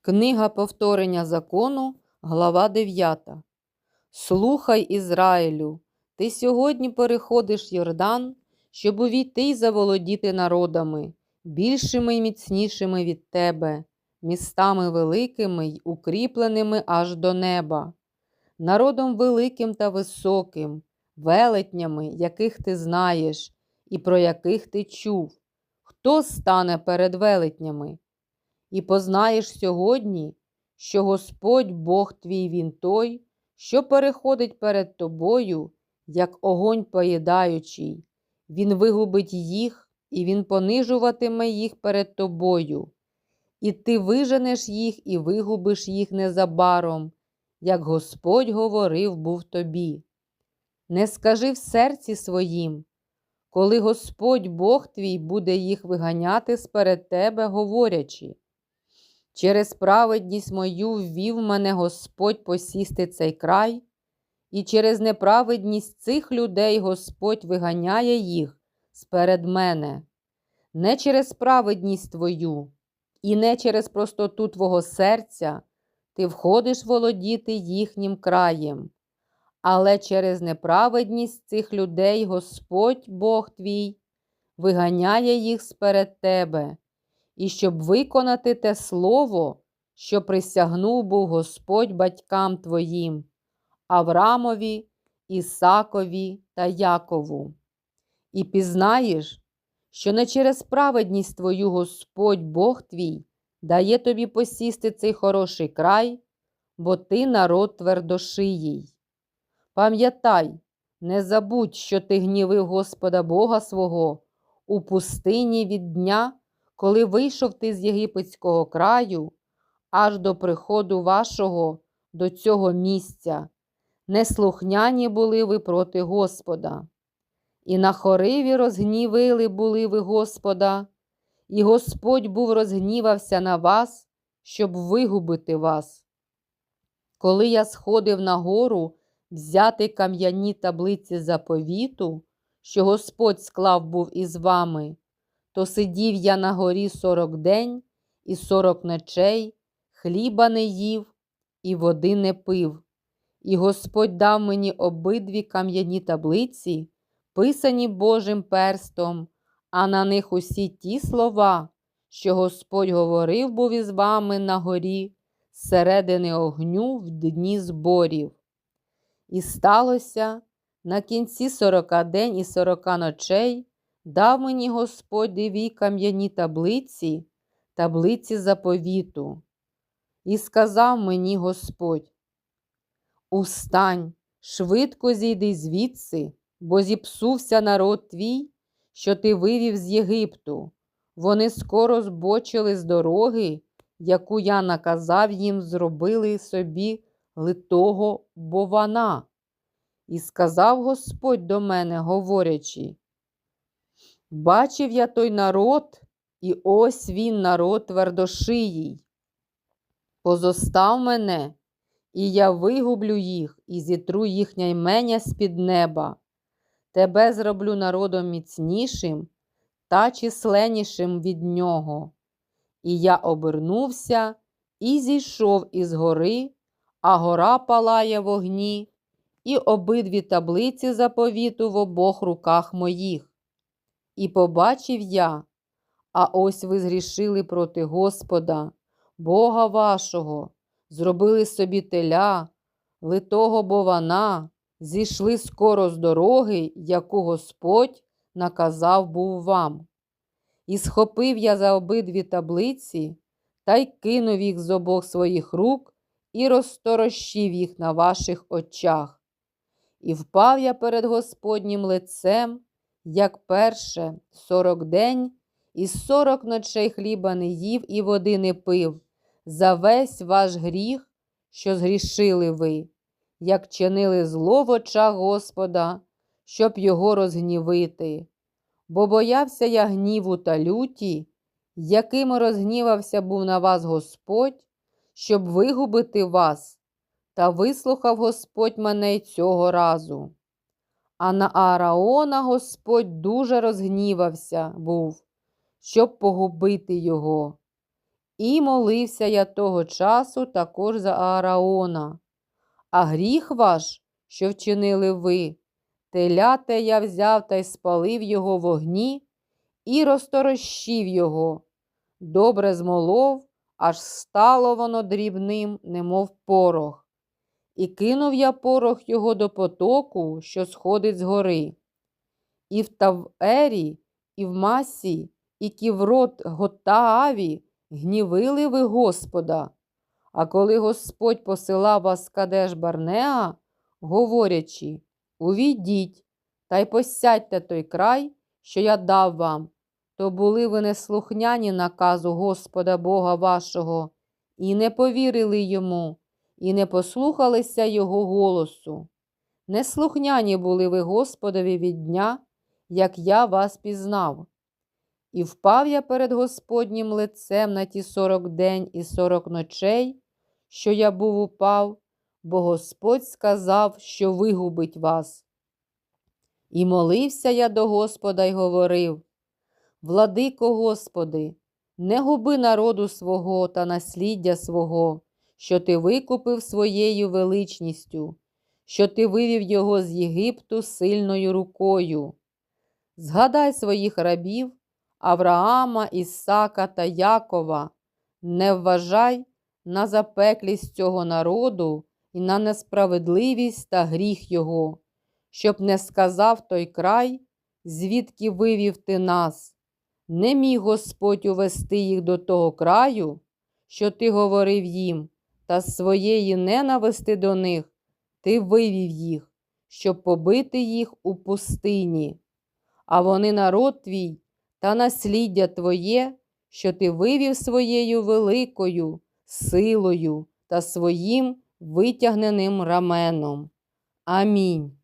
Книга повторення закону, глава 9. Слухай, Ізраїлю, ти сьогодні переходиш Йордан, щоб увійти й заволодіти народами, більшими й міцнішими від тебе, містами великими й укріпленими аж до неба, народом великим та високим, велетнями, яких ти знаєш, і про яких ти чув. Хто стане перед велетнями? І познаєш сьогодні, що Господь Бог твій Він той, що переходить перед тобою, як огонь поїдаючий, Він вигубить їх, і Він понижуватиме їх перед тобою, і ти виженеш їх і вигубиш їх незабаром, як Господь говорив був тобі. Не скажи в серці своїм, коли Господь Бог твій буде їх виганяти сперед тебе, говорячи. Через праведність мою ввів мене Господь посісти цей край, і через неправедність цих людей Господь виганяє їх сперед мене, не через праведність твою, і не через простоту твого серця ти входиш володіти їхнім краєм, але через неправедність цих людей Господь Бог твій виганяє їх сперед тебе і щоб виконати те слово, що присягнув був Господь батькам твоїм, Аврамові, Ісакові та Якову. І пізнаєш, що не через праведність твою Господь Бог твій дає тобі посісти цей хороший край, бо ти народ твердошиїй. Пам'ятай, не забудь, що ти гнівив Господа Бога свого у пустині від дня, коли вийшов ти з єгипетського краю, аж до приходу вашого до цього місця, неслухняні були ви проти Господа. І на хориві розгнівили були ви Господа, і Господь був розгнівався на вас, щоб вигубити вас. Коли я сходив на гору взяти кам'яні таблиці заповіту, що Господь склав був із вами, то сидів я на горі сорок день і сорок ночей, хліба не їв і води не пив. І Господь дав мені обидві кам'яні таблиці, писані Божим перстом, а на них усі ті слова, що Господь говорив був із вами на горі, середини огню в дні зборів. І сталося на кінці сорока день і сорока ночей дав мені Господь дві кам'яні таблиці, таблиці заповіту, і сказав мені Господь: Устань, швидко зійди звідси, бо зіпсувся народ твій, що ти вивів з Єгипту. Вони скоро збочили з дороги, яку я наказав їм, зробили собі литого бована. І сказав Господь до мене, говорячи, Бачив я той народ, і ось він, народ твердошиїй. Позостав мене, і я вигублю їх і зітру їхня ймення з-під неба. Тебе зроблю народом міцнішим та численнішим від нього. І я обернувся і зійшов із гори, а гора палає в огні, і обидві таблиці заповіту в обох руках моїх. І побачив я, а ось ви згрішили проти Господа, Бога вашого, зробили собі теля, литого бована, зійшли скоро з дороги, яку Господь наказав був вам. І схопив я за обидві таблиці та й кинув їх з обох своїх рук і розторощив їх на ваших очах. І впав я перед Господнім лицем як перше, сорок день і сорок ночей хліба не їв і води не пив, за весь ваш гріх, що згрішили ви, як чинили зло в очах Господа, щоб його розгнівити. Бо боявся я гніву та люті, яким розгнівався був на вас Господь, щоб вигубити вас, та вислухав Господь мене цього разу. А на Аараона Господь дуже розгнівався був, щоб погубити його. І молився я того часу також за Аараона. А гріх ваш, що вчинили ви, теляте я взяв та й спалив його в огні і розторощив його. Добре змолов, аж стало воно дрібним, немов порох. І кинув я порох його до потоку, що сходить з гори. І в Тавері, і в Масі, і Ківрот Готааві гнівили ви Господа. А коли Господь посилав вас Кадеш Барнеа, говорячи, увійдіть та й посядьте той край, що я дав вам, то були ви неслухняні наказу Господа Бога вашого, і не повірили йому, і не послухалися Його голосу. Неслухняні були ви Господові від дня, як я вас пізнав. І впав я перед Господнім лицем на ті сорок день і сорок ночей, що я був упав, бо Господь сказав, що вигубить вас. І молився я до Господа й говорив: Владико Господи, не губи народу свого та насліддя свого, що ти викупив своєю величністю, що ти вивів його з Єгипту сильною рукою. Згадай своїх рабів, Авраама, Ісака та Якова, не вважай на запеклість цього народу і на несправедливість та гріх його, щоб не сказав той край, звідки вивів ти нас. Не міг Господь увести їх до того краю, що ти говорив їм, та з своєї ненависти до них ти вивів їх, щоб побити їх у пустині. А вони народ твій та насліддя твоє, що ти вивів своєю великою силою та своїм витягненим раменом. Амінь.